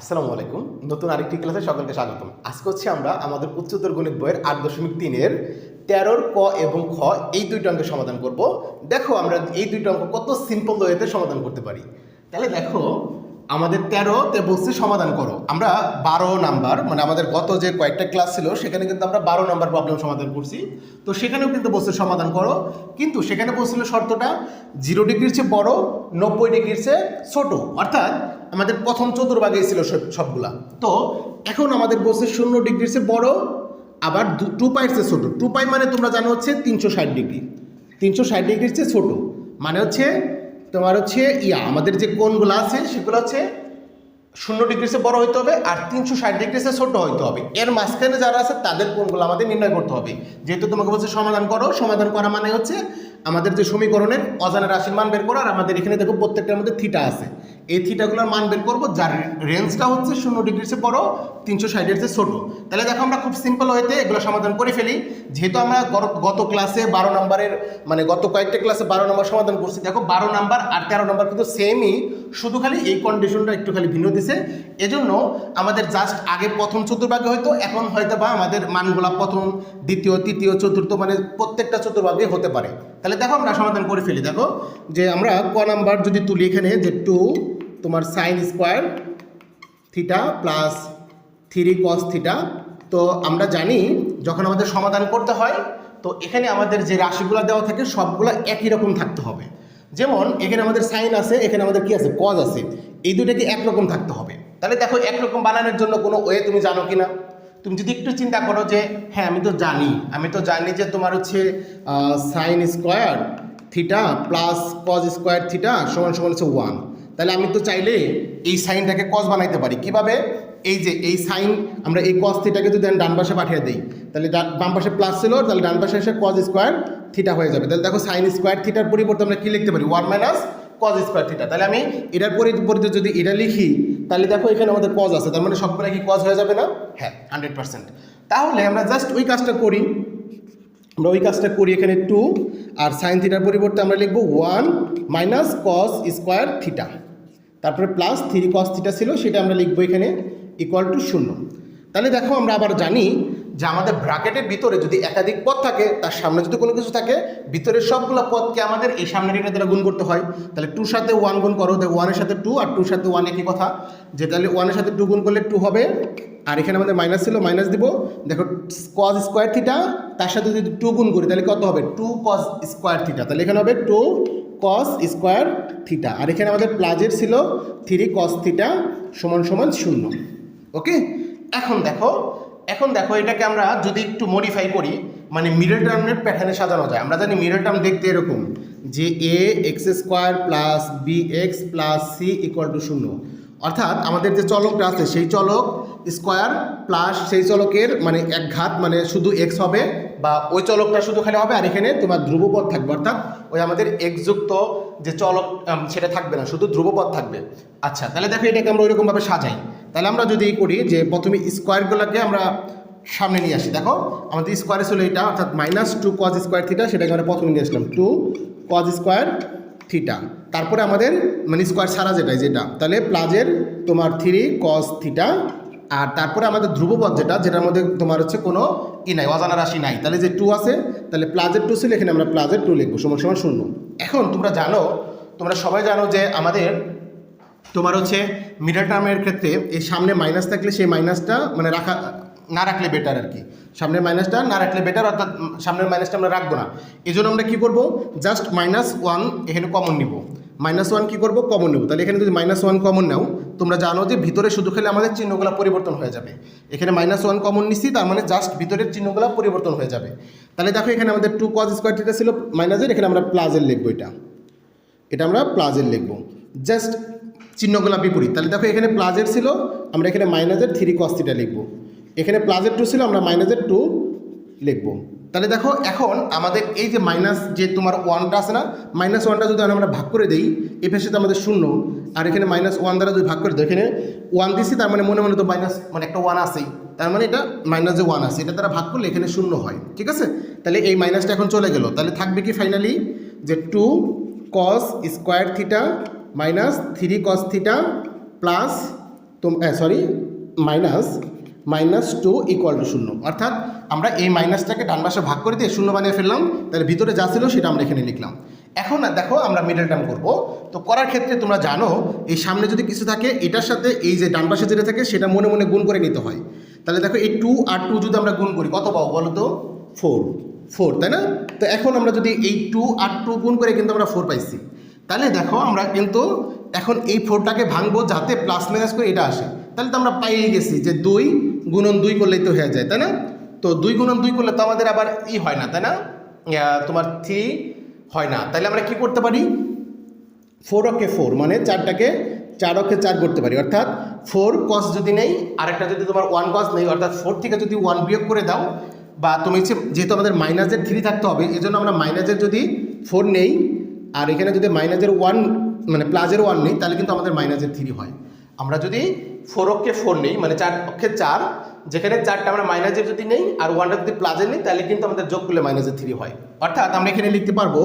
আসসালামু আলাইকুম। নতুন আরেকটি ক্লাসে সকলকে স্বাগতম। আজকে হচ্ছে আমরা আমাদের উচ্চতর গণিত বইয়ের আট দশমিক তিনের তেরোর ক এবং খ এই দুইটা অঙ্কের সমাধান করব। দেখো আমরা এই দুইটা অঙ্ক কত সিম্পল ওয়েতে সমাধান করতে পারি। তাহলে দেখো, আমাদের তেরোতে বলছে সমাধান করো। আমরা বারো নাম্বার মানে আমাদের গত যে কয়েকটা ক্লাস ছিল, সেখানে কিন্তু আমরা বারো নাম্বার প্রবলেম সমাধান করছি। তো সেখানেও কিন্তু বলছে সমাধান করো। কিন্তু সেখানে বলছিল শর্তটা, জিরো ডিগ্রির চেয়ে বড়, নব্বই ডিগ্রির চেয়ে ছোট। অর্থাৎ আমাদের প্রথম চতুর্ভাগেই ছিল সব সবগুলা। তো এখন আমাদের বলছে শূন্য ডিগ্রির চেয়ে বড়, আবার টু পাইয়ের চেয়ে ছোটো। টু পাই মানে তোমরা জানো হচ্ছে তিনশো ষাট ডিগ্রি। তিনশো ষাট ডিগ্রির চেয়ে ছোটো। মানে হচ্ছে তোমার হচ্ছে ইয়া, আমাদের যে কোণগুলো আছে সেগুলো হচ্ছে শূন্য ডিগ্রির চেয়ে বড় হইতে হবে আর তিনশো ষাট ডিগ্রির চেয়ে ছোট হইতে হবে। এর মাঝখানে যারা আছে তাদের কোনগুলো আমাদের নির্ণয় করতে হবে। যেহেতু তোমাকে বলছে সমাধান করো, সমাধান করা মানে হচ্ছে আমাদের যে সমীকরণের অজানা রাশির মান বের করো আর আমাদের এখানে দেখো প্রত্যেকটার মধ্যে থিটা আছে। এই থিটাগুলোর মান বের করব, যার রেঞ্জটা হচ্ছে শূন্য ডিগ্রির চেয়ে বড়, তিনশো ষাটের চেয়ে ছোটো। তাহলে দেখো আমরা খুব সিম্পল হইতে এগুলো সমাধান করে ফেলি। যেহেতু আমরা গত ক্লাসে বারো নম্বরের মানে গত কয়েকটা ক্লাসে বারো নম্বর সমাধান করছি, দেখো বারো নম্বর আর তেরো নম্বর কিন্তু সেমই শুধু খালি এই কন্ডিশনটা একটু খালি ভিন্ন দিছে। এজন্য আমাদের জাস্ট আগে প্রথম চতুর্ভাগে হয়তো, এখন হয়তো বা আমাদের মানগুলা প্রথম, দ্বিতীয়, তৃতীয়, চতুর্থ মানে প্রত্যেকটা চতুর্ভাগে হতে পারে। তাহলে দেখো আমরা সমাধান করে ফেলি, দেখো। যে আমরা ক নাম্বার যদি তুলি এখানে, যে টু তোমার sine square theta plus three cos theta তো আমরা জানি যখন আমাদের সমাধান করতে হয়, তো এখানে আমাদের যে রাশিগুলো দেওয়া থাকে, সবগুলো একই রকম থাকতে হবে। যেমন, এখানে আমাদের সাইন আছে, এখানে আমাদের কি আছে? কজ আছে। এই দুটাকে একরকম থাকতে হবে। তাহলে দেখো, একরকম বানানোর জন্য কোনো ওয়ে তুমি জানো কি না তুমি যদি একটু চিন্তা করো যে হ্যাঁ আমি তো জানি। আমি তো জানি যে তোমার হচ্ছে sine square theta plus cos square theta সমান সমান হচ্ছে ওয়ান তাহলে আমি তো চাইলে এই সাইনটাকে কস বানাইতে পারি। কীভাবে? এই যে এই সাইন, আমরা এই কস থিটাকে যদি আমি ডান পাশে পাঠিয়ে দিই, তাহলে বাম পাশে প্লাস ছিল, তাহলে ডান পাশে এসে কজ স্কোয়ার থিটা হয়ে যাবে। তাহলে দেখো সাইন স্কোয়ার থিটার পরিবর্তে আমরা কি লিখতে পারি? One minus cos square theta তাহলে আমি এটার পরিবর্তে যদি এটা লিখি, তাহলে দেখো এখানে আমাদের কজ আছে। তার মানে সবগুলো কি কজ হয়ে যাবে না? হ্যাঁ হান্ড্রেড পার্সেন্ট তাহলে আমরা জাস্ট ওই কাজটা করি। আমরা ওই কাজটা করি এখানে টু আর সাইন থিটার পরিবর্তে আমরা লিখব one minus cos square theta তারপরে প্লাস থ্রি কস থিটা ছিল, সেটা আমরা লিখব এখানে ইকুয়াল টু শূন্য। তাহলে দেখো আমরা আবার জানি যে আমাদের ব্র্যাকেটের ভিতরে যদি একাধিক পদ থাকে, তার সামনে যদি কোনো কিছু থাকে, ভিতরের সবগুলো পদকে আমাদের এই সামনের এটা দ্বারা গুণ করতে হয়। তাহলে টুর সাথে ওয়ান গুণ করো, তাহলে ওয়ানের সাথে টু আর টুর সাথে ওয়ান একই কথা। যে তাহলে ওয়ানের সাথে টু গুণ করলে টু হবে। আর এখানে আমাদের মাইনাস ছিল মাইনাস দিব। দেখো কজ স্কোয়ার থিটা তার সাথে যদি টু গুণ করি, তাহলে কত হবে? টু কজ স্কোয়ার থিটা তাহলে এখানে হবে টু কস স্কোয়ার থিটা আর এখানে আমাদের প্লাজের ছিল থ্রি কস থিটা সমান সমান শূন্য। ওকে এখন দেখো এখন দেখো এটাকে আমরা যদি একটু মডিফাই করি মানে মিডল টার্মের প্যাটার্নে সাজানো যায়। আমরা জানি মিডল টার্ম দেখতে এরকম, যে a x square plus b x plus c equal to শূন্য। অর্থাৎ আমাদের যে চলকটা আছে, সেই চলক স্কোয়ার প্লাস সেই চলকের মানে এক ঘাত মানে শুধু এক্স হবে বা ওই চলকটা শুধু খালি হবে আর এখানে তোমার ধ্রুবপদ থাকবে। অর্থাৎ ওই আমাদের এক্স যুক্ত যে চলক সেটা থাকবে না, শুধু ধ্রুবপদ থাকবে। আচ্ছা তাহলে দেখো এটাকে আমরা ওইরকমভাবে সাজাই। তাহলে আমরা যদি করি যে প্রথমে স্কোয়ারগুলোকে আমরা সামনে নিয়ে আসি। দেখো, আমাদের স্কোয়ারে ছিল এটা, অর্থাৎ minus two cos square theta সেটাকে আমরা প্রথমে নিয়ে আসলাম। টু কজ স্কোয়ার থিটা তারপরে আমাদের মানে স্কোয়ার ছাড়া যেটা যেটা, তাহলে প্লাজের তোমার থ্রি কজ থিটা আর তারপরে আমাদের ধ্রুবপদ যেটা, যেটার মধ্যে তোমার হচ্ছে কোনো ই নাই, অজানা রাশি নাই। তাহলে যে টু আছে, তাহলে প্লাজের টু ছিল, এখানে আমরা প্লাজের টু লিখব, সমান সমান শূন্য। এখন তোমরা জানো, তোমরা সবাই জানো যে আমাদের, তোমার হচ্ছে মিডল টার্মের ক্ষেত্রে এই সামনে মাইনাস থাকলে সেই মাইনাসটা মানে রাখা, না রাখলে বেটার আর কি। সামনের মাইনাসটা না রাখলে বেটার অর্থাৎ সামনের মাইনাসটা আমরা রাখব না। এই আমরা কি করব? জাস্ট মাইনাস ওয়ান এখানে কমন নিব। মাইনাস ওয়ান কী করব? কমন নেব। তাহলে এখানে যদি মাইনাস ওয়ান কমন নাও, তোমরা জানো যে ভিতরে শুধু খেলে আমাদের চিহ্নগুলো পরিবর্তন হয়ে যাবে। এখানে মাইনাস ওয়ান কমন নিচ্ছি তার মানে জাস্ট ভিতরের চিহ্নগুলো পরিবর্তন হয়ে যাবে। তাহলে দেখো এখানে আমাদের টু কজ স্কোয়ার থিটা ছিল মাইনাসের এখানে আমরা প্লাজের লিখব এটা। এটা আমরা প্লাজের লিখব। জাস্ট চিহ্নগুলো বিপরীত। তাহলে দেখো এখানে প্লাজের ছিল, আমরা এখানে মাইনাসের থ্রি কজ কস্তিটা লিখব। এখানে প্লাজের টু ছিল, আমরা মাইনাসের টু লিখব। তাহলে দেখো, এখন আমাদের এই যে মাইনাস যে তোমার ওয়ানটা আছে না মাইনাস ওয়ানটা যদি আমরা ভাগ করে দিই এই পাশে তো আমাদের শূন্য, আর এখানে মাইনাস ওয়ান দ্বারা যদি ভাগ করে দিই, এখানে ওয়ান দিছি, তার মানে মনে মনে তো মাইনাস মানে একটা ওয়ান আছেই। তার মানে এটা মাইনাস যে ওয়ান আছে, এটা দ্বারা ভাগ করলে এখানে শূন্য হয়, ঠিক আছে? তাহলে এই মাইনাসটা এখন চলে গেল। তাহলে থাকবে কি ফাইনালি যে two cos square theta minus three cos theta plus তো sorry minus minus two equal to শূন্য। অর্থাৎ আমরা এই মাইনাসটাকে ডান পাশে ভাগ করে দিয়ে শূন্য বানিয়ে ফেললাম, তাহলে ভিতরে যা ছিল সেটা আমরা এখানে লিখলাম। এখন দেখো আমরা মিডল টার্ম করব। তো করার ক্ষেত্রে তোমরা জানো, এই সামনে যদি কিছু থাকে, এটার সাথে এই যে ডান পাশে যেটা থাকে, সেটা মনে মনে গুণ করে নিতে হয়। তাহলে দেখো এই টু আর টু যদি আমরা গুণ করি, কত পাবো বলো তো? ফোর ফোর তাই না? তো এখন আমরা যদি এই টু আর টু গুণ করে কিন্তু আমরা ফোর পাইছি। তাহলে দেখো আমরা কিন্তু এখন এই ফোরটাকে ভাঙবো যাতে প্লাস মাইনাস করে এটা আসে। তাহলে তো আমরা পাইয়ে গেছি যে দুই গুণন দুই করলেই তো হয়ে যায়, তাই না? তো দুই গুণন দুই করলে তো আমাদের আবার ই হয় না, তাই না? তোমার থ্রি হয় না। তাহলে আমরা কি করতে পারি? ফোর অকে ফোর মানে চারটাকে চার অকে চার করতে পারি। অর্থাৎ ফোর কস যদি নেই, আরেকটা যদি তোমার ওয়ান কস নেই, অর্থাৎ ফোর থেকে যদি ওয়ান বিয়োগ করে দাও, বা তুমি যেহেতু আমাদের মাইনাসের থ্রি থাকতে হবে এই জন্য আমরা মাইনাসের যদি ফোর নেই, আর এখানে যদি মাইনাসের ওয়ান মানে প্লাসের ওয়ান নেই, তাহলে কিন্তু আমাদের মাইনাসের থ্রি হয়। আমরা যদি ফোর অক্ষে ফোর নেই মানে চার অক্ষে চার যেখানে চারটা আমরা মাইনাসের যদি নেই আর ওয়ানটা যদি প্লাসের নেই, তাহলে কিন্তু আমাদের যোগ করলে মাইনাসের থ্রি হয়। অর্থাৎ আমরা এখানে লিখতে পারব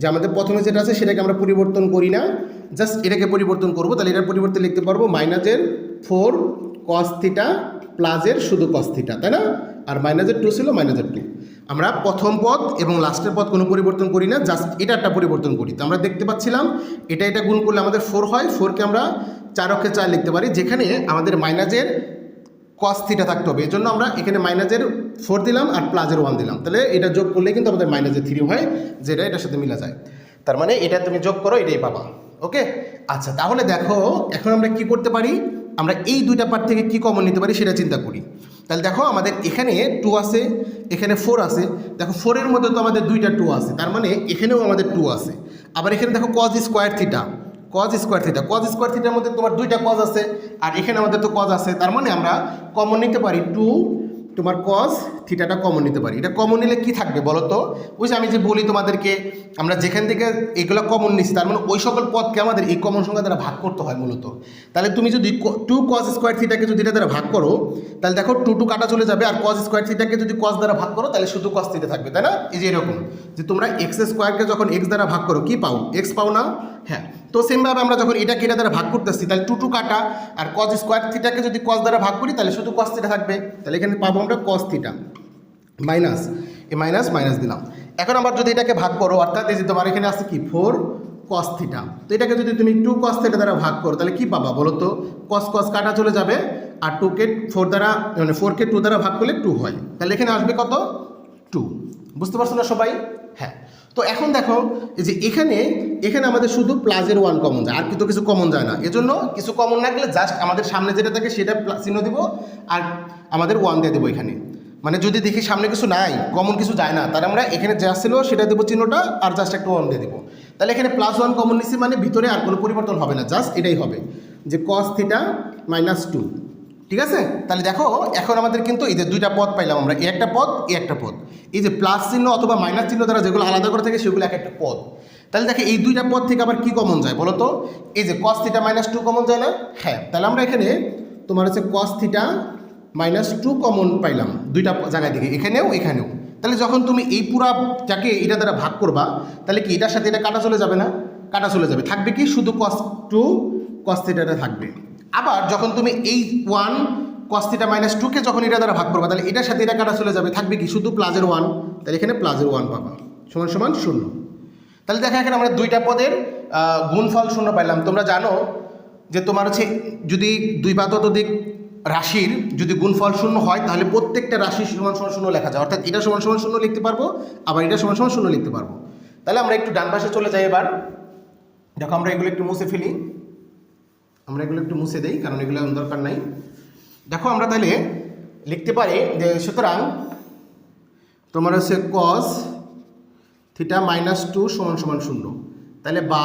যে আমাদের প্রথমে যেটা আছে সেটাকে আমরা পরিবর্তন করি না। জাস্ট এটাকে পরিবর্তন করব, তাহলে এটার পরিবর্তে লিখতে পারব মাইনাসের ফোর কস থিটা প্লাসের শুধু কস থিটা তাই না? আর মাইনাসের টু ছিল মাইনাসের টু আমরা প্রথম পদ এবং লাস্টের পদ কোনো পরিবর্তন করি না জাস্ট এটা একটা পরিবর্তন করি। তো আমরা দেখতে পাচ্ছিলাম, এটা এটা গুণ করলে আমাদের ফোর হয়। ফোরকে আমরা চার অক্ষে চার লিখতে পারি, যেখানে আমাদের মাইনাসের কস থিটা থাকতে হবে। এই জন্য আমরা এখানে মাইনাসের ফোর দিলাম আর প্লাসের ওয়ান দিলাম। তাহলে এটা যোগ করলে কিন্তু আমাদের মাইনাসের থ্রি হয়, যেটা এটার সাথে মিলা যায়। তার মানে এটা তুমি যোগ করো, এটাই পাবা। ওকে আচ্ছা তাহলে দেখো, এখন আমরা কি করতে পারি? আমরা এই দুইটা পার্ট থেকে কি কমন নিতে পারি সেটা চিন্তা করি। তাহলে দেখো, আমাদের এখানে টু আছে, এখানে ফোর আছে। দেখো ফোরের মধ্যে তো আমাদের দুইটা টু আছে। তার মানে এখানেও আমাদের টু আছে। আবার এখানে দেখো cos square theta cos square theta cos square থিটার মধ্যে তোমার দুইটা কজ আছে, আর এখানে আমাদের তো কজ আছে। তার মানে আমরা কমন নিতে পারি টু তোমার কজ থিটাটা কমন নিতে পারি। এটা কমন নিলে কি থাকবে বলো তো ওই যে আমি যে বলি তোমাদেরকে, আমরা যেখান থেকে এগুলো কমন নিচ্ছি তার মানে ওই সকল পদকে আমাদের এই কমন সংখ্যা দ্বারা ভাগ করতে হয় মূলত। তাহলে তুমি যদি টু কজ স্কোয়ার থিটাকে যদি এটা দ্বারা ভাগ করো, তাহলে দেখো টু টু কাটা চলে যাবে, আর কজ স্কোয়ার থিটাকে যদি কজ দ্বারা ভাগ করো, তাহলে শুধু কজ থিটা থাকবে, তাই না? এই যে এরকম। যে তোমরা এক্স স্কোয়ারকে যখন এক্স দ্বারা ভাগ করো, কি পাও? এক্স পাও না? হ্যাঁ। তো সেমভাবে আমরা যখন এটাকে এটা দ্বারা ভাগ করতেছি, তাহলে টু টু কাটা আর কজ স্কোয়ার থিটাকে যদি কজ দ্বারা ভাগ করি, তাহলে শুধু কজ থিটা থাকবে। তাহলে এখানে পাবো আমরা cos theta minus a minus minus দিলাম। এখন আবার যদি এটাকে ভাগ করো, অর্থাৎ এই যে তোমার এখানে আছে কি? ফোর কস থিটা তো এটাকে যদি তুমি টু কস থিটা দ্বারা ভাগ করো, তাহলে কি পাবা বলো তো? কস কস কাটা চলে যাবে আর টুকে ফোর দ্বারা মানে ফোরকে টু দ্বারা ভাগ করলে টু হয়। তাহলে এখানে আসবে কত? টু বুঝতে পারছ না সবাই? হ্যাঁ। তো এখন দেখো যে এখানে এখানে আমাদের শুধু প্লাজের ওয়ান কমন যায়, আর কিন্তু কিছু কমন যায় না। এজন্য কিছু কমন না গেলে জাস্ট আমাদের সামনে যেটা থাকে সেটা চিহ্ন দিব, আর আমাদের ওয়ান দিয়ে দেবো এখানে। মানে যদি দেখি সামনে কিছু নাই কমন কিছু যায় না, তাহলে আমরা এখানে যা ছিল সেটা দেবো চিহ্নটা, আর জাস্ট একটা ওয়ান দিয়ে দেবো। তাহলে এখানে প্লাস ওয়ান কমন নিচ্ছি মানে ভিতরে আর কোনো পরিবর্তন হবে না জাস্ট এটাই হবে। যে কস থিটা মাইনাস টু ঠিক আছে? তাহলে দেখো, এখন আমাদের কিন্তু এই যে দুইটা পদ পাইলাম আমরা। এই একটা পদ এই একটা পদ। এই যে প্লাস চিহ্ন অথবা মাইনাস চিহ্ন দ্বারা যেগুলো আলাদা করে থাকে, সেগুলো এক একটা পদ। তাহলে দেখো, এই দুইটা পদ থেকে আবার কি কমন যায় বলো তো? এই যে cos theta minus two common যায় না? হ্যাঁ তাহলে আমরা এখানে তোমার হচ্ছে cos theta minus two common পাইলাম, দুইটা জায়গায় থেকে এখানেও এখানেও। তাহলে যখন তুমি এই পুরাটাকে এটা দ্বারা ভাগ করবা, তাহলে কি এটার সাথে এটা কাটা চলে যাবে না? কাটা চলে যাবে। থাকবে কি? শুধু কস টু কস থিটাটা থাকবে। আবার যখন তুমি এই ওয়ান কস্তিটা মাইনাস টুকে যখন এটা দ্বারা ভাগ করবা, তাহলে এটার সাথে এটা কাটা চলে যাবে। থাকবে কি? শুধু প্লাজের ওয়ান তাহলে এখানে প্লাজের ওয়ান পাবা। সমান সমান শূন্য। তাহলে দেখা এখানে আমরা দুইটা পদের গুণফল শূন্য পাইলাম। তোমরা জানো যে তোমার হচ্ছে যদি দুই বা ততোধিক রাশির যদি গুণফল শূন্য হয়, তাহলে প্রত্যেকটা রাশি সমান সমান শূন্য লেখা যায়। অর্থাৎ এটা সমান সমান শূন্য লিখতে পারব, আবার এটা সমান সমান শূন্য লিখতে পারব। তাহলে আমরা একটু ডান পাশে চলে যাই এবার। দেখো আমরা এগুলো একটু মুছে ফেলি। আমরা এগুলো একটু মুছে দেই, কারণ এগুলো দরকার নাই। দেখো, আমরা তাহলে লিখতে পারি যে, সুতরাং তোমার হচ্ছে কস থিটা মাইনাস টু সমান সমান শূন্য। তাহলে বা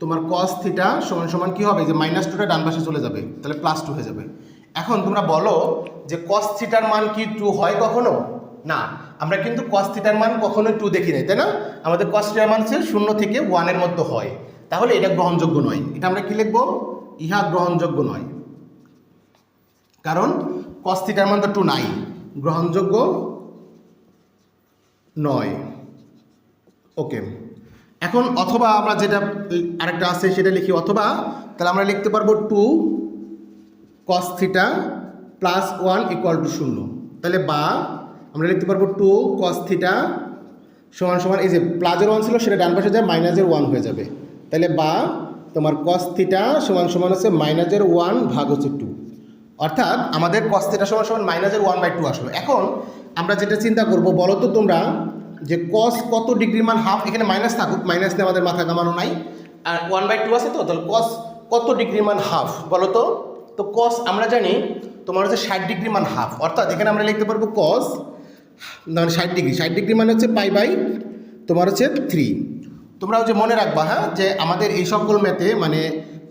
তোমার কস থিটা সমান সমান কী হবে? যে মাইনাস টুটা ডান পাশে চলে যাবে, তাহলে প্লাস টু হয়ে যাবে। এখন তোমরা বলো যে কস থিটার মান কি টু হয় কখনো? না, আমরা কিন্তু কস থিটার মান কখনোই টু দেখি নাই, তাই না? আমাদের কস থিটার মান হচ্ছে শূন্য থেকে ওয়ানের মধ্যে হয়। তাহলে এটা গ্রহণযোগ্য নয়। এটা আমরা কি লিখব? ইহা গ্রহণযোগ্য নয়। কারণ কস থিটার মান টু নাই, গ্রহণযোগ্য নয়। ওকে এখন অথবা আমরা যেটা আরেকটা আছে সেটা লিখি, অথবা তাহলে আমরা লিখতে পারব two cos theta plus one equal to শূন্য। তাহলে বা আমরা লিখতে পারব টু কস থিটা সমান সমান, এই যে প্লাজের ওয়ান ছিল, সেটা ডান পাশে যায় মাইনাসের ওয়ান হয়ে যাবে। তাহলে বা তোমার কস থিটা সমান সমান হচ্ছে মাইনাসের ওয়ান ভাগ হচ্ছে টু অর্থাৎ আমাদের কস সমান সমান মাইনাসের ওয়ান বাই টু আসলো। এখন আমরা যেটা চিন্তা করব, বলো তো তোমরা যে কস কত ডিগ্রি মান হাফ এখানে মাইনাস থাকুক মাইনাস নিয়ে আমাদের মাথা কামানো নাই। আর ওয়ান বাই টু আছে তো, তাহলে কস কত ডিগ্রি মান হাফ বলো তো? তো কস আমরা জানি তোমার হচ্ছে ষাট ডিগ্রি মান হাফ অর্থাৎ এখানে আমরা লিখতে পারব কস মানে ষাট ডিগ্রি ষাট ডিগ্রি মানে হচ্ছে পাই বাই তোমার হচ্ছে থ্রি তোমরা হচ্ছে মনে রাখবা হ্যাঁ যে আমাদের এই সকল ম্যাথে মানে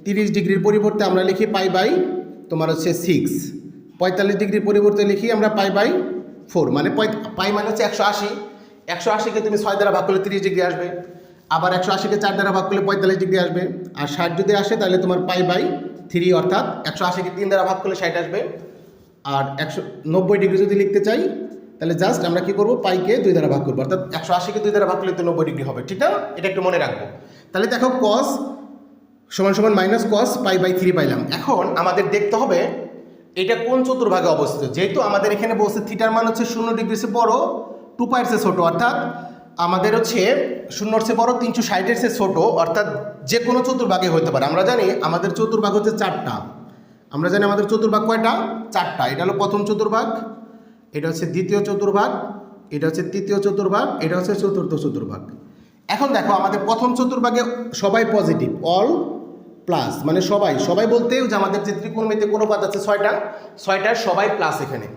তিরিশ ডিগ্রির পরিবর্তে আমরা লিখি পাই বাই তোমার হচ্ছে সিক্স পঁয়তাল্লিশ ডিগ্রির পরিবর্তে লিখি আমরা পাই বাই ফোর মানে পাই মানে হচ্ছে একশো আশি। একশো আশিকে তুমি ছয় দ্বারা ভাগ করলে তিরিশ ডিগ্রি আসবে। আবার একশো আশিকে চার দ্বারা ভাগ করলে পঁয়তাল্লিশ ডিগ্রি আসবে। আর ষাট যদি আসে তাহলে তোমার পাই বাই থ্রি অর্থাৎ একশো আশিকে তিন দ্বারা ভাগ করলে ষাট আসবে। আর একশো নব্বই ডিগ্রি যদি লিখতে চাই তাহলে জাস্ট আমরা কি করব? পাইকে দুই দ্বারা ভাগ করব। অর্থাৎ একশো আশিকে দুই দ্বারা ভাগ করলে তো নব্বই ডিগ্রি হবে, ঠিক না? এটা একটু মনে রাখব। তাহলে দেখো কস সমান সমান minus cos pi by three পাইলাম। এখন আমাদের দেখতে হবে এটা কোন চতুর্ভাগে অবস্থিত। যেহেতু আমাদের এখানে বলছে থিটার মান হচ্ছে শূন্য ডিগ্রি সে বড় টু পায়ের সে ছোটো। অর্থাৎ আমাদের হচ্ছে শূন্যর সে বড়, তিনশো ষাটের সে ছোটো। অর্থাৎ যে কোনো চতুর্ভাগে হতে পারে। আমরা জানি আমাদের চতুর্ভাগ হচ্ছে চারটা। আমরা জানি আমাদের চতুর্ভাগ কয়টা? চারটা। এটা হলো প্রথম চতুর্ভাগ এটা হচ্ছে দ্বিতীয় চতুর্ভাগ, এটা হচ্ছে তৃতীয় চতুর্ভাগ, এটা হচ্ছে চতুর্থ চতুর্ভাগ। এখন দেখো, আমাদের প্রথম চতুর্ভাগে সবাই পজিটিভ অল প্লাস মানে সবাই সবাই বলতে যে আমাদের যে ত্রিকোণমিতি কোনো পাত আছে ছয়টা ছয়টার সবাই প্লাস এখানে।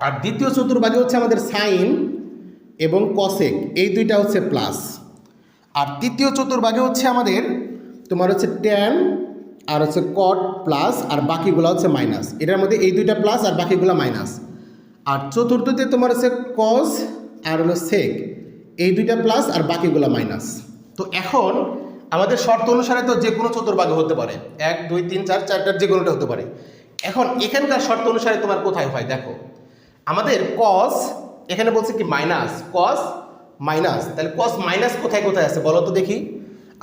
আর দ্বিতীয় চতুর্ভাগে হচ্ছে আমাদের সাইন এবং কসেক এই দুইটা হচ্ছে প্লাস আর তৃতীয় চতুর্ভাগে হচ্ছে আমাদের, তোমার হচ্ছে ট্যান আর হচ্ছে কট প্লাস আর বাকিগুলো হচ্ছে মাইনাস এটার মধ্যে এই দুইটা প্লাস আর বাকিগুলো মাইনাস আর চতুর্থতে তোমার হচ্ছে কজ আর হলো সেক এই দুইটা প্লাস আর বাকিগুলো মাইনাস তো এখন আমাদের শর্ত অনুসারে তো যে কোনো চতুর্ভাগে হতে পারে। এক, দুই, তিন, চার চারটার যে কোনোটা হতে পারে। এখন এখানকার শর্ত অনুসারে তোমার কোথায় হয় দেখো। আমাদের কস এখানে বলছে কি মাইনাস কস মাইনাস তাহলে কস মাইনাস কোথায় কোথায় আছে বলো তো দেখি।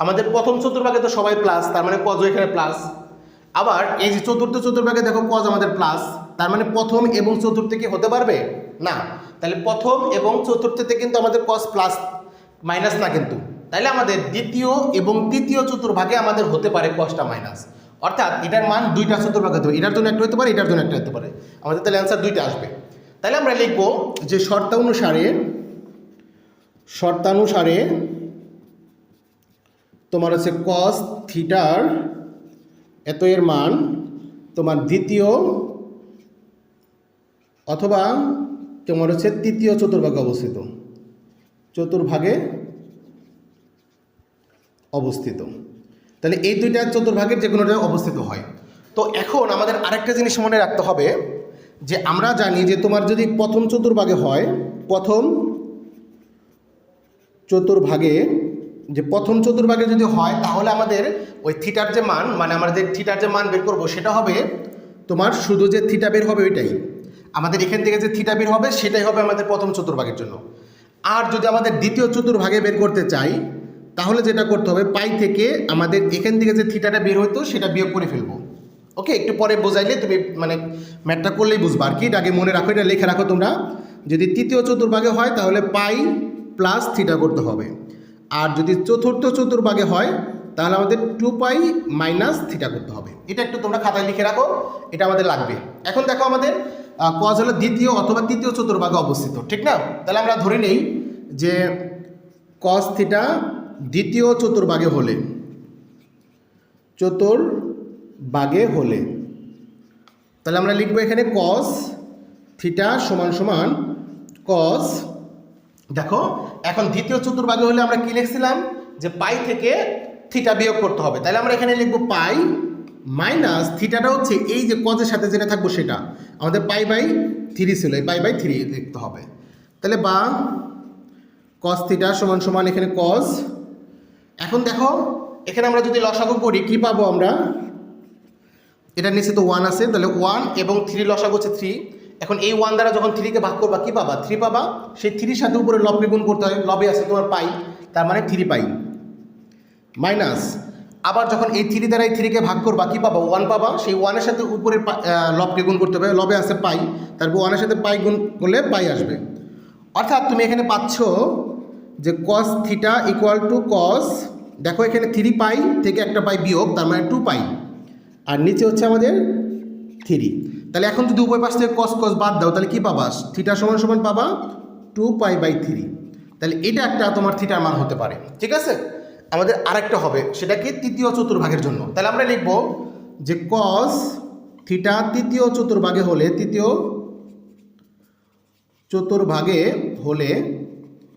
আমাদের প্রথম চতুর্ভাগে তো সবাই প্লাস তার মানে কজও এখানে প্লাস আবার এই যে চতুর্থ চতুর্ভাগে দেখো কজ আমাদের প্লাস তার মানে প্রথম এবং চতুর্থে কি হতে পারবে? না। তাহলে প্রথম এবং চতুর্থতে কিন্তু আমাদের কস প্লাস মাইনাস না কিন্তু। তাইলে আমাদের দ্বিতীয় এবং তৃতীয় চতুর্ভাগে আমাদের হতে পারে কসটা মাইনাস অর্থাৎ এটার মান দুইটা চতুর্ভাগে হতে পারে। এটার জন্য একটা হতে পারে, এটার জন্য একটা হতে পারে। আমাদের তাহলে অ্যান্সার দুইটা আসবে। তাহলে আমরা লিখব যে শর্তানুসারে শর্তানুসারে তোমার হচ্ছে কস থিটার এত এর মান তোমার দ্বিতীয় অথবা তোমার হচ্ছে তৃতীয় চতুর্ভাগে অবস্থিত। চতুর্ভাগে অবস্থিত। তাহলে এই দুইটা চতুর্ভাগের যে কোনোটা অবস্থিত হয়। তো এখন আমাদের আরেকটা জিনিস মনে রাখতে হবে যে আমরা জানি যে তোমার যদি প্রথম চতুর্ভাগে হয়, প্রথম চতুর্ভাগে যে প্রথম চতুর্ভাগে যদি হয়, তাহলে আমাদের ওই থিটার যে মান মানে আমরা যে থিটার যে মান বের করব, সেটা হবে তোমার শুধু যে থিটা বের হবে ওইটাই। আমাদের এখান থেকে যে থিটা বের হবে, সেটাই হবে আমাদের প্রথম চতুর্ভাগের জন্য। আর যদি আমাদের দ্বিতীয় চতুর্ভাগে বের করতে চাই, তাহলে যেটা করতে হবে, পাই থেকে আমাদের এখান থেকে যে থিটাটা বের হতো সেটা বিয়োগ করে ফেলব। ওকে একটু পরে বোঝাইলে তুমি মানে ম্যাটটা করলেই বুঝবা। আর কি, এটা আগে মনে রাখো, এটা লিখে রাখো তোমরা। যদি তৃতীয় চতুর্ভাগে হয়, তাহলে পাই প্লাস থিটা করতে হবে। আর যদি চতুর্থ চতুর্ভাগে হয়, তাহলে আমাদের টু পাই মাইনাস থিটা করতে হবে। এটা একটু তোমরা খাতায় লিখে রাখো, এটা আমাদের লাগবে। এখন দেখো আমাদের কজ হলো দ্বিতীয় অথবা তৃতীয় চতুর্ভাগে অবস্থিত, ঠিক না? তাহলে আমরা ধরে নেই যে কস থিটা দ্বিতীয় চতুর্ভাগে হলে চতুর্ভাগে হলে, তাহলে আমরা লিখব এখানে কস থিটা সমান সমান কস দেখো, এখন দ্বিতীয় চতুর্ভাগে হলে আমরা কি লিখছিলাম? যে পাই থেকে থিটা বিয়োগ করতে হবে। তাহলে আমরা এখানে লিখব পাই মাইনাস থিটাটা হচ্ছে এই যে কজের সাথে যেটা থাকব সেটা। আমাদের পাই বাই থ্রি ছিল, এই পাই বাই থ্রি লিখতে হবে। তাহলে বা কস থিটা সমান সমান এখানে কস এখন দেখো, এখানে আমরা যদি লসাগু করি, কি পাবো আমরা? এটা নিচে তো ওয়ান আছে, তাহলে ওয়ান এবং থ্রি লসাগু হচ্ছে থ্রি এখন এই ওয়ান দ্বারা যখন থ্রিকে ভাগ করবা, কি পাবা? থ্রি পাবা। সেই থ্রির সাথে উপরে লব গুণ করতে হয়। লবে আছে তোমার পাই, তার মানে থ্রি পাই। মাইনাস আবার যখন এই থ্রি দ্বারা এই থ্রিকে ভাগ করবা, কী পাবা? ওয়ান পাবা। সেই ওয়ানের সাথে উপরে লবকে গুণ করতে হবে। লবে আছে পাই তারপর ওয়ানের সাথে পাই গুণ করলে পাই আসবে। অর্থাৎ তুমি এখানে পাচ্ছ যে cos theta equal to cos দেখো এখানে থ্রি পাই থেকে একটা পাই বিয়োগ, তার মানে টু পাই আর নিচে হচ্ছে আমাদের থ্রি তাহলে এখন যদি উভয় পাশ থেকে কস কস বাদ দাও, তাহলে কী পাবা? থিটা সমান সমান পাবা টু পাই বাই থ্রি তাহলে এটা একটা তোমার থিটার মান হতে পারে। ঠিক আছে? আমাদের আরেকটা হবে সেটা কি তৃতীয় চতুর্ভাগের জন্য। তাহলে আমরা লিখব যে কস থিটা তৃতীয় চতুর্ভাগে হলে, তৃতীয় চতুর্ভাগে হলে,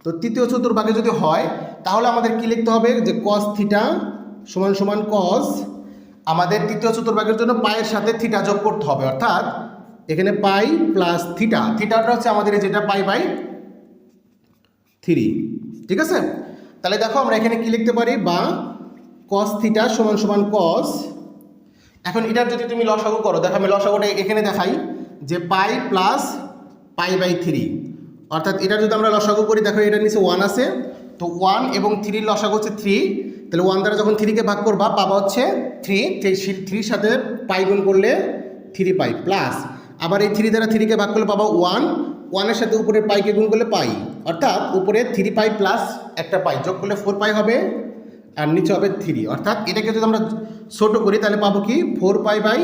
তো তৃতীয় চতুর্ভাগে যদি হয়, তাহলে আমাদের কি লিখতে হবে? যে কস থিটা সমান সমান কস আমাদের তৃতীয় চতুর্ভাগের জন্য পায়ের সাথে থিটা যোগ করতে হবে। অর্থাৎ এখানে পাই প্লাস থিটা থিটাটা হচ্ছে আমাদের যেটা পাই বাই থ্রি ঠিক আছে? তাহলে দেখো আমরা এখানে কি লিখতে পারি? বা কস থিটা সমান সমান কস এখন এটার যদি তুমি লসাগু করো, দেখো আমি লসাগুটা এখানে দেখাই, যে pi plus pi by three অর্থাৎ এটার যদি আমরা লসাগু করি, দেখো এটার নিচে ওয়ান আছে। তো ওয়ান এবং থ্রির লসাগু হচ্ছে থ্রি তাহলে ওয়ান দ্বারা যখন থ্রিকে ভাগ করবা, পাবা হচ্ছে থ্রি থ্রির সাথে পাই গুণ করলে থ্রি পাই প্লাস আবার এই থ্রি দ্বারা থ্রিকে ভাগ করলে পাবা ওয়ান ওয়ানের সাথে উপরের পাইকে গুণ করলে পাই অর্থাৎ উপরে থ্রি পাই প্লাস একটা পাই যোগ করলে ফোর পাই হবে, আর নিচে হবে থ্রি অর্থাৎ এটাকে যদি আমরা ছোটো করি তাহলে পাবো কি? ফোর পাই বাই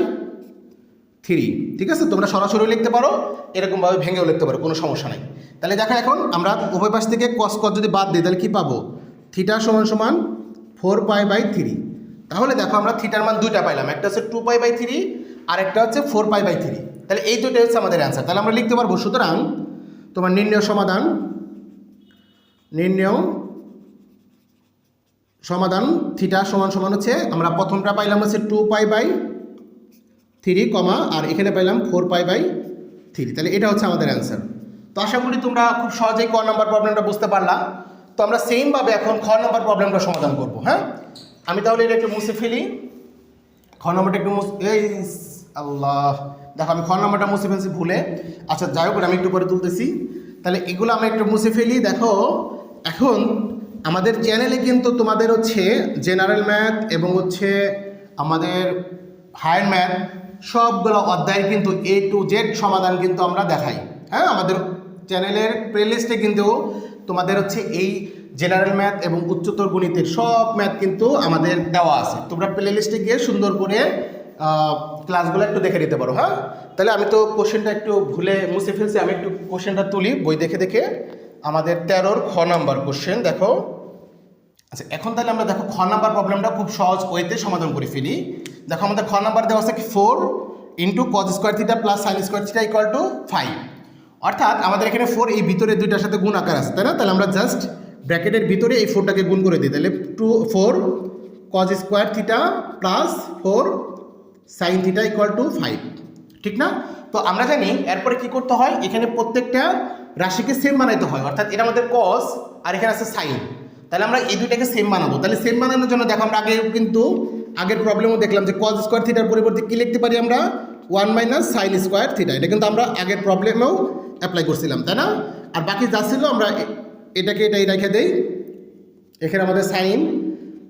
থ্রি ঠিক আছে? তোমরা সরাসরি লিখতে পারো, এরকমভাবে ভেঙেও লিখতে পারো, কোনো সমস্যা নাই। তাহলে দেখো এখন আমরা উভয় পাশ থেকে কস কস যদি বাদ দিই, তাহলে কী পাবো? থিটা সমান সমান ফোর পাই বাই থ্রি তাহলে দেখো আমরা থিটার মান দুইটা পাইলাম, একটা হচ্ছে টু পাই বাই থ্রি আর একটা হচ্ছে ফোর পাই বাই থ্রি তাহলে এই দুটোই হচ্ছে আমাদের অ্যান্সার তাহলে আমরা লিখতে পারব, সুতরাং তোমার নির্ণয় সমাধান নির্ণয় সমাধান থিটা সমান সমান হচ্ছে, আমরা প্রথমটা পাইলাম হচ্ছে two pi by three comma আর এখানে পাইলাম ফোর পাই বাই থ্রি তাহলে এটা হচ্ছে আমাদের অ্যান্সার তো আশা করি তোমরা খুব সহজেই ক নাম্বার প্রবলেমটা বুঝতে পারলা। তো আমরা সেমভাবে এখন খ নাম্বার প্রবলেমটা সমাধান করব হ্যাঁ? আমি তাহলে এটা একটু মুছে ফেলি। খ নম্বরটা একটু মুছে এই আল্লাহ। দেখো, আমি খ নম্বরটা মুছে ফেলছি, ভুলে। আচ্ছা যাই হোক, আমি একটু পরে তুলতেছি। তাহলে এগুলো আমরা একটু মুছে ফেলি। দেখো, এখন আমাদের চ্যানেলে কিন্তু তোমাদের হচ্ছে জেনারেল ম্যাথ এবং হচ্ছে আমাদের হায়ার ম্যাথ সবগুলো অধ্যায় কিন্তু এ টু জেড সমাধান কিন্তু আমরা দেখাই। হ্যাঁ আমাদের চ্যানেলের প্লেলিস্টে কিন্তু তোমাদের হচ্ছে এই জেনারেল ম্যাথ এবং উচ্চতর গণিতের সব ম্যাথ কিন্তু আমাদের দেওয়া আছে। তোমরা প্লেলিস্টে গিয়ে সুন্দর করে ক্লাসগুলো একটু দেখে নিতে পারো হ্যাঁ? তাহলে আমি তো কোশ্চেনটা একটু ভুলে মুছে ফেলছি, আমি একটু কোশ্চেনটা তুলি, বই দেখে দেখে। আমাদের তেরোর খ নাম্বার কোশ্চেন দেখো। আচ্ছা এখন তাহলে আমরা দেখো খ নাম্বার প্রবলেমটা খুব সহজ ওয়েতে সমাধান করে ফেলি। দেখো, আমাদের খ নাম্বার দেওয়া আছে কি? Four into cos square theta plus sine square theta equal to five অর্থাৎ আমাদের এখানে ফোর এই ভিতরে দুইটার সাথে গুণ আকার আছে, তাই না? তাহলে আমরা জাস্ট ব্র্যাকেটের ভিতরে এই ফোরটাকে গুণ করে দিই। তাহলে two four cos square theta plus four sine theta equal to five ঠিক না? তো আমরা জানি এরপরে কি করতে হয়? এখানে প্রত্যেকটা রাশিকে সেম বানাইতে হয়। অর্থাৎ এটা আমাদের কস আর এখানে আছে সাইন তাহলে আমরা এই দুইটাকে সেম বানাবো। তাহলে সেম বানানোর জন্য দেখো আমরা আগে কিন্তু আগের প্রবলেমও দেখলাম যে কজ স্কোয়ার থিটার পরিবর্তে কী লিখতে পারি আমরা? One minus sine square theta এটা কিন্তু আমরা আগের প্রবলেমেও অ্যাপ্লাই করছিলাম, তাই না? আর বাকি যা ছিল আমরা এটাকে এটাই রেখে দেই। এখানে আমাদের সাইন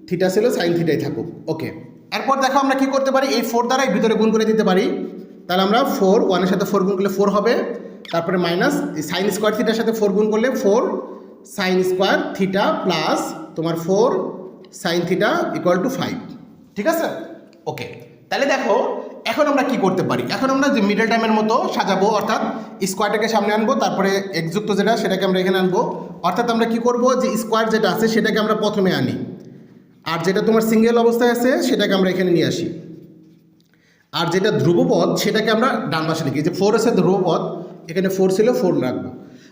থিটা ছিল সাইন থিটাই থাকুক। ওকে এরপর দেখো আমরা কি করতে পারি? এই ফোর দ্বারাই ভিতরে গুণ করে দিতে পারি। তাহলে আমরা ফোর ওয়ানের সাথে ফোর গুণ করলে ফোর হবে। তারপরে মাইনাস সাইন স্কোয়ার থিটার সাথে ফোর গুণ করলে four sine square theta plus তোমার four sine theta equal to five ঠিক আছে? ওকে তাহলে দেখো, এখন আমরা কি করতে পারি? এখন আমরা যে মিডল টাইমের মতো সাজাবো, অর্থাৎ স্কোয়ারটাকে সামনে আনব, তারপরে একযুক্ত যেটা, সেটাকে আমরা এখানে আনব। অর্থাৎ আমরা কি করব? যে স্কোয়ার যেটা আছে, সেটাকে আমরা প্রথমে আনি। আর যেটা তোমার সিঙ্গেল অবস্থায় আছে, সেটাকে আমরা এখানে নিয়ে আসি। আর যেটা ধ্রুবপদ, সেটাকে আমরা ডান পাশে লিখি। যে ফোর আছে ধ্রুবপদ, এখানে ফোর ছিল ফোর রাখব।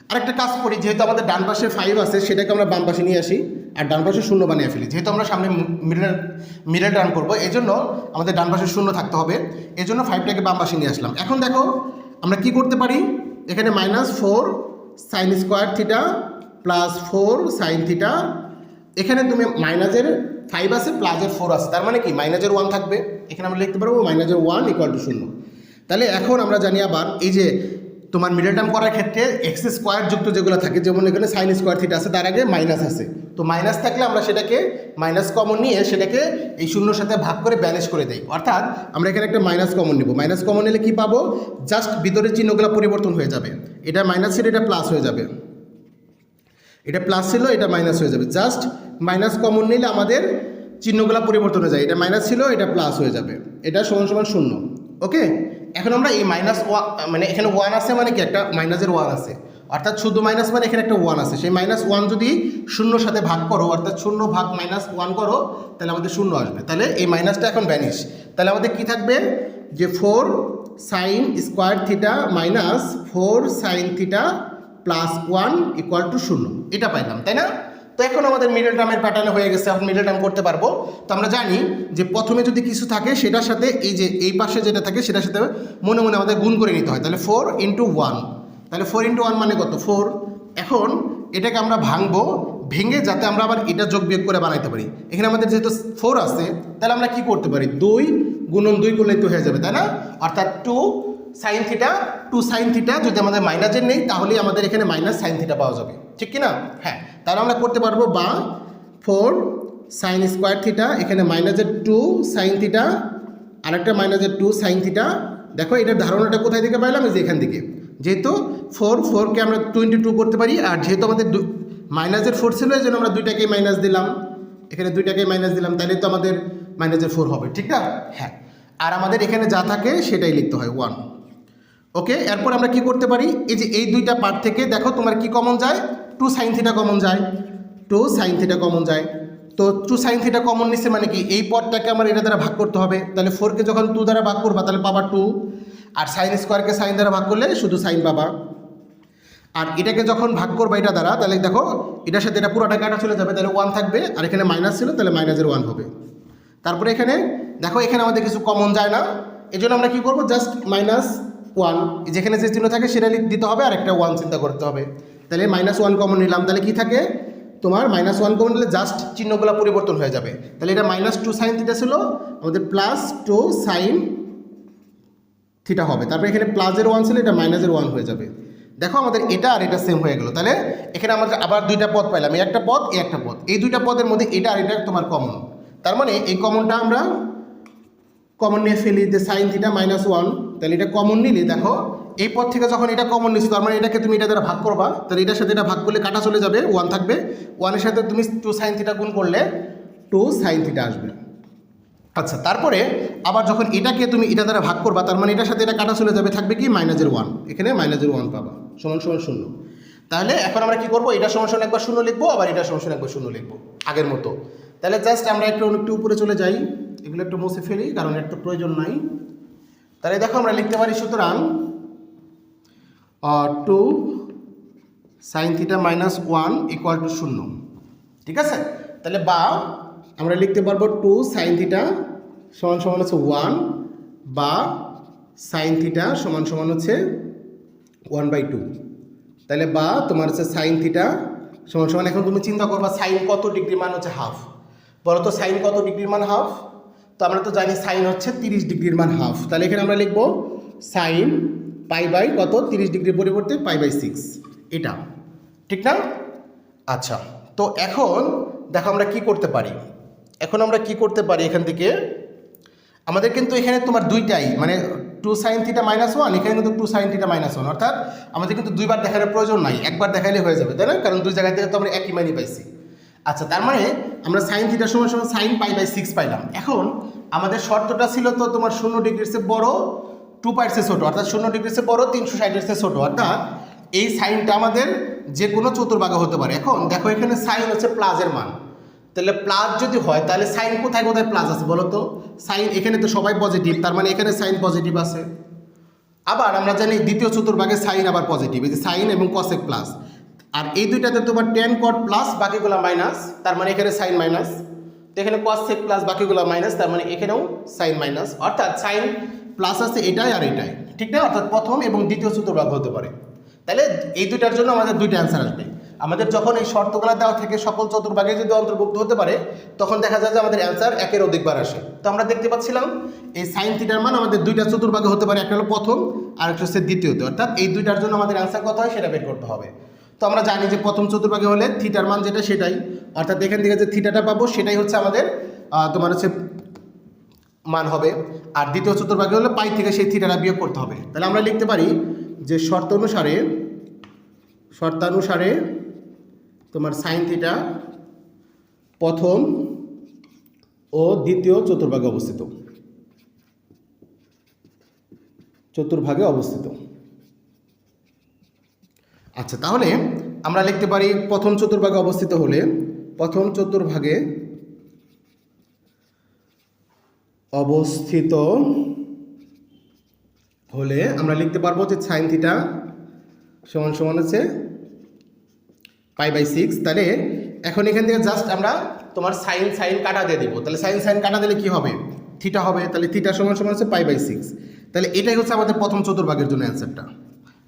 আরেকটা কাজ করি, যেহেতু আমাদের ডান পাশে ফাইভ আছে, সেটাকে আমরা বাম পাশে নিয়ে আসি, আর ডান পাশে শূন্য বানিয়ে ফেলি। যেহেতু আমরা সামনে মিডল মিডল টার্ন করব এই জন্য আমাদের ডান পাশে শূন্য থাকতে হবে। এই জন্য ফাইভটাকে বাম পাশে নিয়ে আসলাম। এখন দেখো, আমরা কি করতে পারি? এখানে minus four sine square theta plus four sine theta এখানে তুমি মাইনাসের ফাইভ আছে প্লাসের ফোর আছে। তার মানে কি? মাইনাসের ওয়ান থাকবে। এখানে আমরা লিখতে পারব মাইনাসের ওয়ান ইকুয়াল টু শূন্য। তাহলে এখন আমরা জানি আবার, এই যে তোমার মিডল টার্ম করার ক্ষেত্রে এক্স স্কোয়ার যুক্ত যেগুলো থাকে, যেমন এখানে সাইন স্কোয়ার থিটা আছে, তার আগে মাইনাস আছে। তো মাইনাস থাকলে আমরা সেটাকে মাইনাস কমন নিয়ে সেটাকে এই শূন্যর সাথে ভাগ করে ব্যালেন্স করে দেই। অর্থাৎ আমরা এখানে একটা মাইনাস কমন নেব। মাইনাস কমন নিলে কি পাবো? জাস্ট ভিতরের চিহ্নগুলো পরিবর্তন হয়ে যাবে। এটা মাইনাস ছিল এটা প্লাস হয়ে যাবে। এটা প্লাস ছিল, এটা মাইনাস হয়ে যাবে। জাস্ট মাইনাস কমন নিলে আমাদের চিহ্নগুলো পরিবর্তন হয়ে যায়। এটা মাইনাস ছিল, এটা প্লাস হয়ে যাবে। এটা সমান সমান শূন্য। ওকে? এখন আমরা এই মাইনাস ওয়ান মানে এখানে ওয়ান আছে মানে কি? একটা মাইনাসের ওয়ান আছে। অর্থাৎ শুধু মাইনাস মানে এখানে একটা ওয়ান আছে। সেই মাইনাস ওয়ান যদি শূন্যর সাথে ভাগ করো, অর্থাৎ শূন্য ভাগ মাইনাস ওয়ান করো, তাহলে আমাদের শূন্য আসবে। তাহলে এই মাইনাসটা এখন ভ্যানিশ তাহলে আমাদের কি থাকবে? যে four sine square theta minus four sine theta plus one equal to শূন্য। এটা পাইলাম, তাই না? তো এখন আমাদের মিডল টার্মের প্যাটার্নে হয়ে গেছে, এখন মিডল টার্ম করতে পারব। তো আমরা জানি যে প্রথমে যদি কিছু থাকে, সেটার সাথে এই যে, এই পাশে যেটা থাকে, সেটার সাথে মনে মনে আমাদের গুণ করে নিতে হয়। তাহলে ফোর ইন্টু ওয়ান তাহলে ফোর ইন্টু ওয়ান মানে কত? ফোর এখন এটাকে আমরা ভাঙবো, ভেঙে যাতে আমরা আবার এটা যোগ বিয়োগ করে বানাইতে পারি। এখানে আমাদের যেহেতু ফোর আছে, তাহলে আমরা কি করতে পারি? দুই গুণন দুই করলেই তো হয়ে যাবে, তাই না? অর্থাৎ two sine theta two sine theta যদি আমাদের মাইনাসের নেই, তাহলে আমাদের এখানে মাইনাস সাইন থিটা পাওয়া যাবে। ঠিক কি না হ্যাঁ। তাহলে আমরা করতে পারব বা ফোর সাইন স্কোয়ার থিটা এখানে মাইনাসের টু সাইন থিটা আরেকটা মাইনাসের টু সাইন থিটা দেখো, এটার ধারণাটা কোথায় থেকে পাইলাম? যে এখান থেকে। যেহেতু ফোর ফোরকে আমরা টোয়েন্টি টু করতে পারি, আর যেহেতু আমাদের মাইনাসের ফোর ছিল, এই জন্য আমরা দুইটাকেই মাইনাস দিলাম। এখানে দুইটাকেই মাইনাস দিলাম, তাহলে তো আমাদের মাইনাসের ফোর হবে। ঠিক না? হ্যাঁ। আর আমাদের এখানে যা থাকে, সেটাই লিখতে হয় ওয়ান ওকে? এরপর আমরা কি করতে পারি? এই যে এই দুইটা পার্ট থেকে দেখো তোমার কি কমন যায়? টু সাইন থিটা কমন যায়। টু সাইন থিটা কমন যায়। তো টু সাইন থিটা কমন নিচ্ছে মানে কি? এই পদটাকে আমার এটা দ্বারা ভাগ করতে হবে। তাহলে ফোরকে যখন টু দ্বারা ভাগ করবা, তাহলে পাবা টু আর সাইন স্কোয়ারকে সাইন দ্বারা ভাগ করলে শুধু সাইন পাবা। আর এটাকে যখন ভাগ করবা এটা দ্বারা, তাহলে দেখো, এটার সাথে এটা পুরোটা কাটা চলে যাবে। তাহলে ওয়ান থাকবে। আর এখানে মাইনাস ছিল, তাহলে মাইনাসের ওয়ান হবে। তারপরে এখানে, দেখো এখানে আমাদের কিছু কমন যায় না। এই জন্য আমরা কী করব? জাস্ট মাইনাস ওয়ান যেখানে যে চিহ্ন থাকে সেটা দিতে হবে আর একটা ওয়ান চিন্তা করতে হবে। তাহলে মাইনাস ওয়ান কমন নিলাম, তাহলে কি থাকে? তোমার মাইনাস ওয়ান কমন নিলে জাস্ট চিহ্নগুলো পরিবর্তন হয়ে যাবে। তাহলে এটা মাইনাস টু সাইন থিটা ছিল, আমাদের প্লাস টু সাইন থিটা হবে। তারপরে এখানে প্লাসের ওয়ান ছিল, এটা মাইনাসের ওয়ান হয়ে যাবে। দেখো আমাদের এটা আর এটা সেম হয়ে গেলো। তাহলে এখানে আমাদের আবার দুইটা পদ পাইলাম, এই একটা পদ, এই একটা পদ। এই দুইটা পদের মধ্যে এটা আর এটা তোমার কমন তার মানে এই কমনটা আমরা কমন নিয়ে ফেলি যে সাইন থিটা মাইনাস ওয়ান তাহলে এটা কমন নিলে, দেখো, এই পদ থেকে যখন এটা কমন নিচ্ছি, তার মানে এটাকে তুমি এটা দ্বারা ভাগ করবা, তাহলে এটার সাথে এটা ভাগ করলে কাটা চলে যাবে ওয়ান থাকবে। ওয়ানের সাথে তুমি টু সাইন থিটা গুণ করলে টু সাইন থিটা আসবে। আচ্ছা তারপরে আবার যখন এটাকে তুমি এটা দ্বারা ভাগ করবা, তার মানে এটার সাথে এটা কাটা চলে যাবে, থাকবে কি? মাইনাসের ওয়ান এখানে মাইনাসের ওয়ান পাবা, সমান সমান শূন্য। তাহলে এখন আমরা কি করব? এটা সমান সমান একবার শূন্য লিখব, আবার এটা সমান সমান একবার শূন্য লিখব, আগের মতো। তাহলে জাস্ট আমরা একটু একটু উপরে চলে যাই, এগুলো একটু মুছে ফেলি, কারণ তো প্রয়োজন নাই। তাহলে দেখো আমরা লিখতে পারি সুতরাং two sine theta minus one equal to শূন্য। ঠিক আছে? তাহলে বা আমরা লিখতে পারব টু সাইন থিটা সমান সমান হচ্ছে ওয়ান বা সাইন থিটা সমান সমান হচ্ছে ওয়ান বাই টু তাহলে বা তোমার হচ্ছে সাইন থিটা সমান সমান, এখন তুমি চিন্তা করবা সাইন কত ডিগ্রি মান হচ্ছে হাফ বলো তো সাইন কত ডিগ্রির মান হাফ তো আমরা তো জানি সাইন হচ্ছে তিরিশ ডিগ্রির মান হাফ। তাহলে এখানে আমরা লিখব সাইন পাই বাই কত? তিরিশ ডিগ্রির পরিবর্তে পাই বাই সিক্স। এটা। ঠিক না? আচ্ছা তো এখন দেখো আমরা কি করতে পারি। এখন আমরা কি করতে পারি এখান থেকে? আমাদের কিন্তু এখানে তোমার দুইটাই মানে two sine theta minus one এখানে কিন্তু two sine theta minus one অর্থাৎ আমাদের কিন্তু দুইবার দেখানোর প্রয়োজন নাই, একবার দেখাইলে হয়ে যাবে, তাই না? কারণ দুই জায়গা থেকে তো আমরা একই মাইনে পাইছি। আচ্ছা তার মানে আমরা সাইন থিটার সময় সময় সাইন পাই বাই সিক্স পাইলাম। এখন আমাদের শর্তটা ছিল তো তোমার শূন্য ডিগ্রির চেয়ে বড় টু চেয়ে ছোটো, অর্থাৎ শূন্য ডিগ্রির চেয়ে বড় তিনশো ষাটের চেয়ে ছোটো। অর্থাৎ এই সাইনটা আমাদের যে কোনো চতুর্ভাগে হতে পারে। এখন দেখো এখানে সাইন হচ্ছে প্লাজের মান। তাহলে প্লাস যদি হয়, তাহলে সাইন কোথায় কোথায় প্লাস আছে বলো তো? সাইন এখানে তো সবাই পজিটিভ তার মানে এখানে সাইন পজিটিভ আছে। আবার আমরা জানি দ্বিতীয় চতুর্ভাগে সাইন আবার পজিটিভ এই যে সাইন এবং কসেক প্লাস আর এই দুইটাতে তোমার টেন কট প্লাস বাকিগুলো মাইনাস তার মানে এখানে সাইন মাইনাস তো এখানে কসেক প্লাস বাকিগুলো মাইনাস তার মানে এখানেও সাইন মাইনাস অর্থাৎ সাইন প্লাস আছে এটাই আর এটাই, ঠিক না? অর্থাৎ প্রথম এবং দ্বিতীয় চতুর্ভাগ হতে পারে। তাহলে এই দুইটার জন্য আমাদের দুইটা অ্যান্সার আসবে। আমাদের যখন এই শর্তগুলো দেওয়া থেকে, সকল চতুর্ভাগে যদি অন্তর্ভুক্ত হতে পারে, তখন দেখা যায় যে আমাদের অ্যান্সার একের অধিকবার আসে। তো আমরা দেখতে পাচ্ছিলাম, এই সাইন থিটার মান আমাদের দুইটা চতুর্ভাগে হতে পারে, একটা হলো প্রথম আর একটা হচ্ছে দ্বিতীয়তে। অর্থাৎ এই দুইটার জন্য আমাদের অ্যান্সার কত হয়, সেটা বের করতে হবে। তো আমরা জানি যে প্রথম চতুর্ভাগে হলে থিটার মান যেটা সেটাই। অর্থাৎ এখান থেকে যে থিটাটা পাবো সেটাই হচ্ছে আমাদের তোমার হচ্ছে মান হবে। আর দ্বিতীয় চতুর্ভাগে হলে পাই থেকে সেই থিটাটা বিয়োগ করতে হবে। তাহলে আমরা লিখতে পারি যে শর্ত অনুসারে শর্তানুসারে তোমার সাইন থিটা প্রথম ও দ্বিতীয় চতুর্ভাগে অবস্থিত। চতুর্ভাগে অবস্থিত। আচ্ছা তাহলে আমরা লিখতে পারি প্রথম চতুর্ভাগে অবস্থিত হলে প্রথম চতুর্ভাগে অবস্থিত হলে আমরা লিখতে পারব যে সাইন থিটা সমান সমান হচ্ছে পাই বাই সিক্স তাহলে এখন এখান থেকে জাস্ট আমরা তোমার সাইন সাইন কাটা দিয়ে দিব। তাহলে সাইন সাইন কাটা দিলে কি হবে? থিটা হবে। তাহলে থিটা সমান সমান হচ্ছে পাই বাই সিক্স তাহলে এটাই হচ্ছে আমাদের প্রথম চতুর্ভাগের জন্য অ্যান্সারটা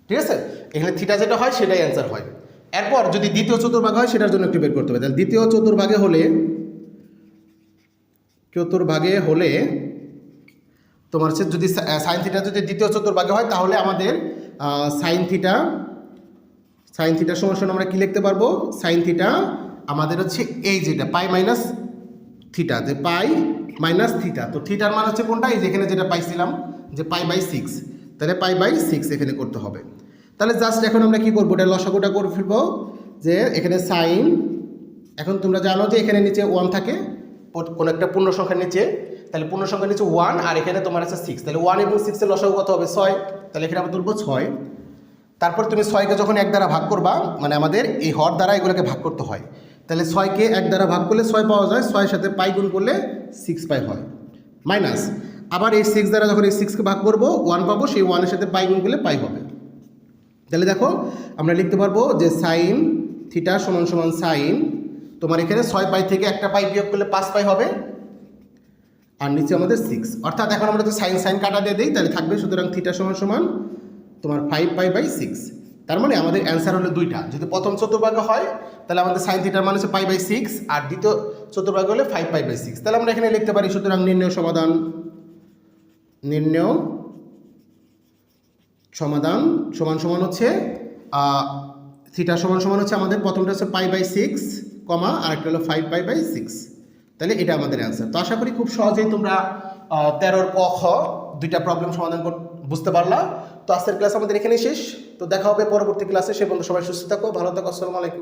ঠিক আছে? এখানে থিটা যেটা হয়, সেটাই অ্যান্সার হয়। এরপর যদি দ্বিতীয় চতুর্ভাগ হয়, সেটার জন্য একটু বের করতে হবে। তাহলে দ্বিতীয় চতুর্ভাগে হলে চতুর্ভাগে হলে তোমার হচ্ছে যদি সাইন থিটা যদি দ্বিতীয় চতুর্ভাগে হয়, তাহলে আমাদের সাইন থিটা সাইন থিটার সমস্যা আমরা কি লিখতে পারব? সাইন থিটা আমাদের হচ্ছে এই যেটা পাই মাইনাস থিটা যে পাই মাইনাস থিটা তো থিটার মান হচ্ছে কোনটা? এই যেখানে যেটা পাইছিলাম, যে পাই বাই সিক্স তাহলে পাই বাই সিক্স এখানে করতে হবে। তাহলে জাস্ট এখন আমরা কি করব? এটা লসাগুটা করে ফেলব যে এখানে সাইন এখন তোমরা জানো যে এখানে নিচে ওয়ান থাকে কোনো একটা পূর্ণ সংখ্যার নিচে, তাহলে পূর্ণ সংখ্যার নিচে ওয়ান আর এখানে তোমার আছে সিক্স তাহলে ওয়ান এবং সিক্সের লসাগু কত হবে? ছয়। তাহলে এখানে আমরা তুলবো ছয়। তারপর তুমি ছয়কে যখন এক দ্বারা ভাগ করবা মানে আমাদের এই হর দ্বারা এগুলোকে ভাগ করতে হয়। তাহলে ছয়কে এক দ্বারা ভাগ করলে ছয় পাওয়া যায়, ছয়ের সাথে পাই গুণ করলে সিক্স পাই হয়। মাইনাস আবার এই সিক্স দ্বারা যখন এই সিক্সকে ভাগ করব ওয়ান পাবো, সেই ওয়ানের সাথে পাই গুণ করলে পাই হবে। তাহলে দেখো, আমরা লিখতে পারব যে সাইন থিটা সমান সমান সাইন তোমার এখানে ছয় পাই থেকে একটা পাই বিয়োগ করলে পাঁচ পাই হবে, আর নিচে আমাদের সিক্স অর্থাৎ এখন আমরা যদি সাইন সাইন কাটা দিয়ে দিই, তাহলে থাকবে সুতরাং থিটা সমান সমান তোমার ফাইভ পাই বাই সিক্স তার মানে আমাদের অ্যান্সার হলো দুইটা। যদি প্রথম চতুর্ভাগে হয়, তাহলে আমাদের সাইন থিটার মান হচ্ছে পাই বাই সিক্স আর দ্বিতীয় চতুর্ভাগে হলে ফাইভ পাই বাই সিক্স তাহলে আমরা এখানে লিখতে পারি সুতরাং নির্ণয় সমাধান, নির্ণয় সমাধান সমান সমান হচ্ছে থিটা সমান সমান হচ্ছে আমাদের প্রথমটা হচ্ছে পাই বাই সিক্স কমা আর একটা হলো ফাইভ পাই বাই সিক্স। তাহলে এটা আমাদের অ্যান্সার তো আশা করি খুব সহজেই তোমরা তেরোর ক, খ দুইটা প্রবলেম সমাধান বুঝতে পারলা। তো আজকের ক্লাস আমাদের এখানেই শেষ। তো দেখা হবে পরবর্তী ক্লাসে সে বন্ধু সবাই সুস্থ থাকো, ভালো থাকো, আসসালামু আলাইকুম।